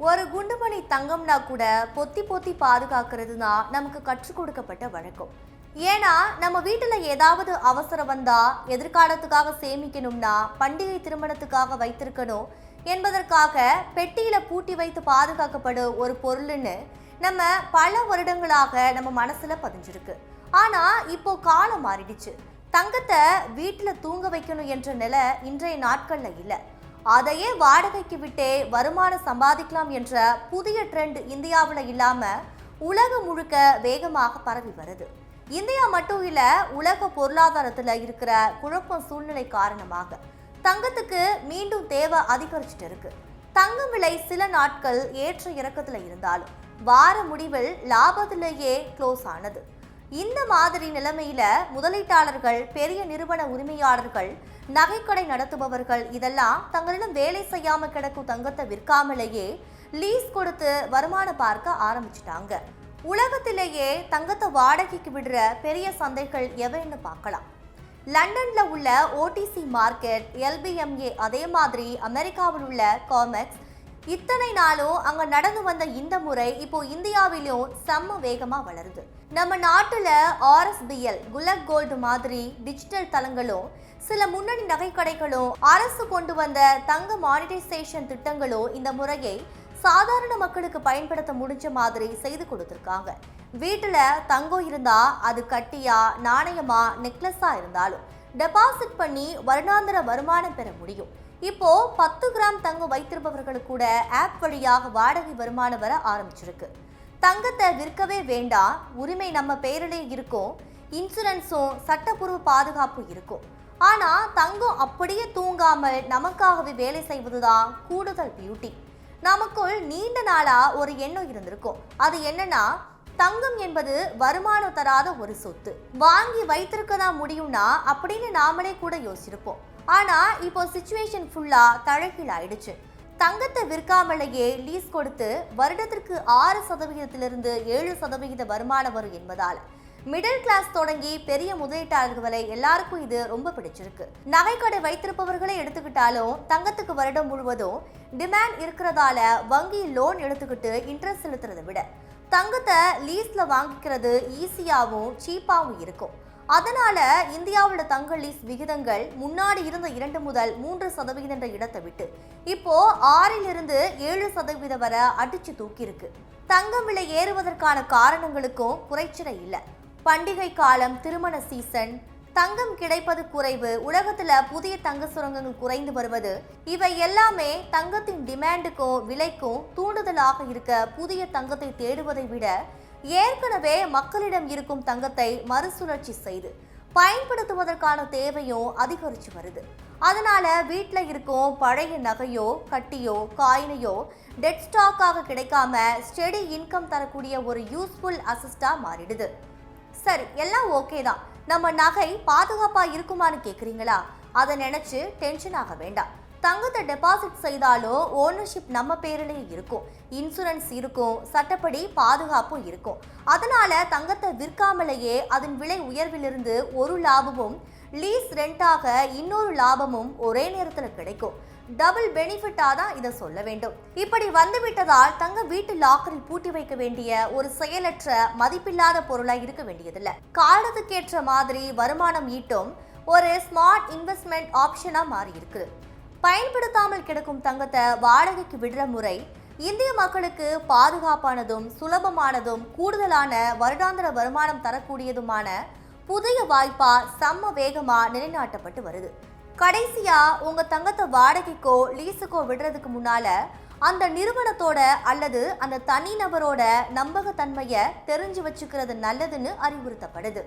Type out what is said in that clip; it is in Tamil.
ஒரு குண்டுமணி தங்கம்னா கூட பொத்தி பொத்தி பாதுகாக்கிறது தான் நமக்கு கற்றுக் கொடுக்கப்பட்ட வழக்கம். ஏன்னா நம்ம வீட்டில் ஏதாவது அவசரம் வந்தா எதிர்காலத்துக்காக சேமிக்கணும்னா பண்டிகை திருமணத்துக்காக வைத்திருக்கணும் என்பதற்காக பெட்டியில் பூட்டி வைத்து பாதுகாக்கப்படும் ஒரு பொருள்னு நம்ம பல வருடங்களாக நம்ம மனசில் பதிஞ்சிருக்கு. ஆனால் இப்போ காலம் மாறிடுச்சு. தங்கத்தை வீட்டில் தூங்க வைக்கணும் என்ற நிலை இன்றைய நாட்களில் இல்லை. அதையே வாடகைக்கு விட்டே வருமானம் சம்பாதிக்கலாம் என்ற புதிய ட்ரெண்ட் இந்தியாவில் இல்லாமல் உலகம் முழுக்க வேகமாக பரவி வருது. இந்தியா மட்டும் இல்லை உலக பொருளாதாரத்தில் இருக்கிற குழப்பம் சூழ்நிலை காரணமாக தங்கத்துக்கு மீண்டும் தேவை அதிகரிச்சுட்டு இருக்கு. தங்கம் விலை சில நாட்கள் ஏற்ற இறக்கத்தில் இருந்தாலும் வார முடிவில் லாபத்திலேயே க்ளோஸ் ஆனது. இந்த மாதிரி நிலைமையில முதலீட்டாளர்கள் பெரிய நிறுவன உரிமையாளர்கள் நகைக்கடை நடத்துபவர்கள் இதெல்லாம் தங்களிடம் வேலை செய்யாம கிடக்கும் தங்கத்தை விற்காமலேயே லீஸ் கொடுத்து வருமானம் பார்க்க ஆரம்பிச்சிட்டாங்க. உலகத்திலேயே தங்கத்தை வாடகைக்கு விடுற பெரிய சந்தைகள் எவைன்னு பார்க்கலாம். லண்டனில் உள்ள ஓடிசி மார்க்கெட் எல்பிஎம்ஏ அதே மாதிரி அமெரிக்காவில் உள்ள காமெக்ஸ் இத்தனை நாளும் அங்க நடந்து வந்த இந்த முறை இப்போ இந்தியாவிலும் செம்ம வேகமா வளருது. நம்ம நாட்டுல ஆர்எஸ்பிஎல் குலக் கோல்டு மாதிரி டிஜிட்டல் தளங்களும் சில முன்னணி நகைக்கடைகளும் அரசு கொண்டு வந்த தங்க மானிட்டைசேஷன் திட்டங்களும் இந்த முறையை சாதாரண மக்களுக்கு பயன்படுத்த முடிஞ்ச மாதிரி செய்து கொடுத்துருக்காங்க. வீட்டில் தங்கம் இருந்தால் அது கட்டியா நாணயமா நெக்லஸாக இருந்தாலும் டெபாசிட் பண்ணி வருடாந்திர வருமானம் பெற முடியும். இப்போ பத்து கிராம் தங்கம் வைத்திருப்பவர்களுக்கு கூட ஆப் வழியாக வாடகை வருமானம் வர ஆரம்பிச்சிருக்கு. தங்கத்தை விற்கவே வேண்டாம் உரிமை நம்ம பேரிலே இருக்கும் இன்சூரன்ஸும் சட்டப்பூர்வ பாதுகாப்பும் இருக்கும். ஆனா தங்கம் அப்படியே தூங்காமல் நமக்காகவே வேலை செய்வதுதான் கூடுதல் பியூட்டி நமக்குள் நீண்ட நாளா ஒரு எண்ணம் இருந்திருக்கும். அது என்னன்னா தங்கம் என்பது வருமானம் தராத ஒரு சொத்து. வாங்கி வைத்திருக்க தான் முடியும்னா அப்படின்னு நாமளே கூட யோசிச்சிருப்போம். ஆனால் இப்போ சுச்சுவேஷன் ஃபுல்லாக தலைகீழ் ஆயிடுச்சு. தங்கத்தை விற்காமலேயே லீஸ் கொடுத்து வருடத்திற்கு ஆறு சதவிகிதத்திலிருந்து ஏழு சதவிகித வருமானம் வரும் என்பதால் மிடில் கிளாஸ் தொடங்கி பெரிய முதலீட்டாளர்கள் வரை எல்லாருக்கும் இது ரொம்ப பிடிச்சிருக்கு. நகைக்கடை வைத்திருப்பவர்களை எடுத்துக்கிட்டாலும் தங்கத்துக்கு வருடம் முழுவதும் டிமாண்ட் இருக்கிறதால வங்கி லோன் எடுத்துக்கிட்டு இன்ட்ரெஸ்ட் செலுத்துறதை விட தங்கத்தை லீஸ்ல வாங்கிக்கிறது ஈஸியாகவும் சீப்பாகவும் இருக்கும். அதனால இந்தியாவோட தங்க லீஸ் விகிதங்கள் முன்னாடி இருந்த இரண்டு முதல் மூன்று சதவிகிதம் என்ற இடத்தை விட்டு இப்போ ஆறில் இருந்து ஏழு சதவீதம் வரை அடிச்சு தூக்கியிருக்கு. தங்கம் விலை ஏறுவதற்கான காரணங்களுக்கும் குறைச்சலை இல்லை. பண்டிகை காலம் திருமண சீசன் தங்கம் கிடைப்பது குறைவு உலகத்துல புதிய தங்க சுரங்கங்கள் குறைந்து வருவது இவை எல்லாமே தங்கத்தின் டிமாண்டுக்கும் விலைக்கும் தூண்டுதலாக இருக்க புதிய தங்கத்தை தேடுவதை விட ஏற்கனவே மக்களிடம் இருக்கும் தங்கத்தை மறுசுழற்சி செய்து பயன்படுத்துவதற்கான தேவையும் அதிகரித்து வருது. அதனால வீட்டில் இருக்கும் பழைய நகையோ கட்டியோ காயினையோ டெட் ஸ்டாக்காக கிடைக்காம ஸ்டெடி இன்கம் தரக்கூடிய ஒரு யூஸ்ஃபுல் அசிஸ்டாக மாறிடுது. சரி எல்லாம் ஓகே தான். நம்ம நகை பாதுகாப்பாக இருக்குமான்னு கேட்குறீங்களா அதை நினச்சி டென்ஷன் ஆக வேண்டாம். தங்கத்தை டெபாசிட் செய்தாலோ ஓனர்ஷிப் நம்ம பேரிலேயே இருக்கும். இன்சூரன்ஸ் இருக்கும் சட்டப்படி பாதுகாப்பும் இருக்கும். அதனால தங்கத்தை விற்காமலேயே அதன் விலை உயர்விலிருந்து ஒரு லாபமும் லீஸ் ரெண்டாக இன்னொரு லாபமும் ஒரே நேரத்தில் கிடைக்கும். டபுள் பெனிஃபிட்டாக தான் இதை சொல்ல வேண்டும். இப்படி வந்துவிட்டதால் தங்க வீட்டு லாக்கரில் பூட்டி வைக்க வேண்டிய ஒரு செயலற்ற மதிப்பில்லாத பொருளாக இருக்க வேண்டியதில்லை. காலத்துக்கேற்ற மாதிரி வருமானம் ஈட்டும் ஒரு ஸ்மார்ட் இன்வெஸ்ட்மெண்ட் ஆப்ஷனாக மாறி இருக்குது பயன்படுத்தாமல் கிடக்கும் தங்கத்தை வாடகைக்கு விடுற முறை இந்திய மக்களுக்கு பாதுகாப்பானதும் சுலபமானதும் கூடுதலான வருடாந்திர வருமானம் தரக்கூடியதுமான புதிய வாய்ப்பா செம்ம வேகமா நிலைநாட்டப்பட்டு வருது. கடைசியா உங்க தங்கத்தை வாடகைக்கோ லீஸுக்கோ விடுறதுக்கு முன்னால அந்த நிறுவனத்தோட அல்லது அந்த தனிநபரோட நம்பகத்தன்மையை தெரிஞ்சு வச்சுக்கிறது நல்லதுன்னு அறிவுறுத்தப்படுது.